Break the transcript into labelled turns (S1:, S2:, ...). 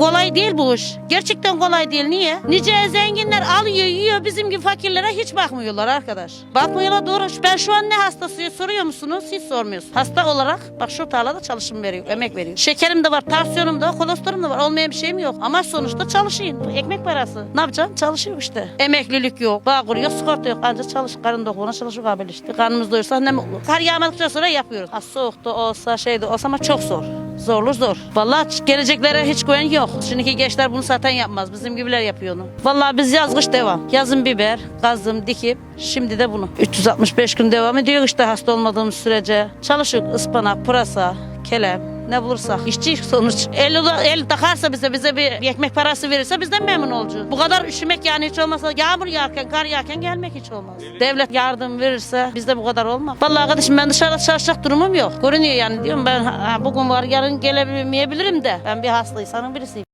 S1: Kolay değil bu iş. Gerçekten kolay değil. Niye? Nice zenginler alıyor yiyor bizim gibi fakirlere hiç bakmıyorlar arkadaş. Bakmıyorlar doğru. Ben şu an ne hastasıyım soruyor musunuz? Hiç sormuyorsunuz. Hasta olarak bak şu tarlada çalışım veriyor, emek veriyor. Şekerim de var, tansiyonum da var, kolesterolüm de var. Olmayan bir şeyim yok. Ama sonuçta çalışayım. Ekmek parası. Ne yapacaksın? Çalışıyor işte. Emeklilik yok, bağ kuruyor, sigorta yok. Ancak çalış, karın dokuna çalışıyor kabul işte. Karnımız doyursa ne mutlu. Kar yağmadıktan sonra yapıyoruz. Ha, soğuk da olsa şey de olsa ama çok zor. Zorlu zor. Vallahi geleceklere hiç güven yok. Şimdiki gençler bunu zaten yapmaz. Bizim gibiler yapıyor onu. Vallahi biz yaz kış devam. Yazın biber, kazdım, dikip şimdi de bunu. 365 gün devam ediyor işte hasta olmadığımız sürece. Çalışıyoruz ıspanak, pırasa, kelem. Ne bulursak. İşçi sonuç. El, el takarsa bize bize bir, ekmek parası verirse bizden memnun olacağız. Bu kadar üşümek yani hiç olmasa yağmur yağarken, kar yağarken gelmek hiç olmaz. Devlet yardım verirse bizde bu kadar olmaz. Vallahi kardeşim ben dışarıda çalışacak durumum yok. Görünüyor yani diyorum ben ha, bugün var yarın gelemeyebilirim de. Ben bir hasta insanın birisiyim.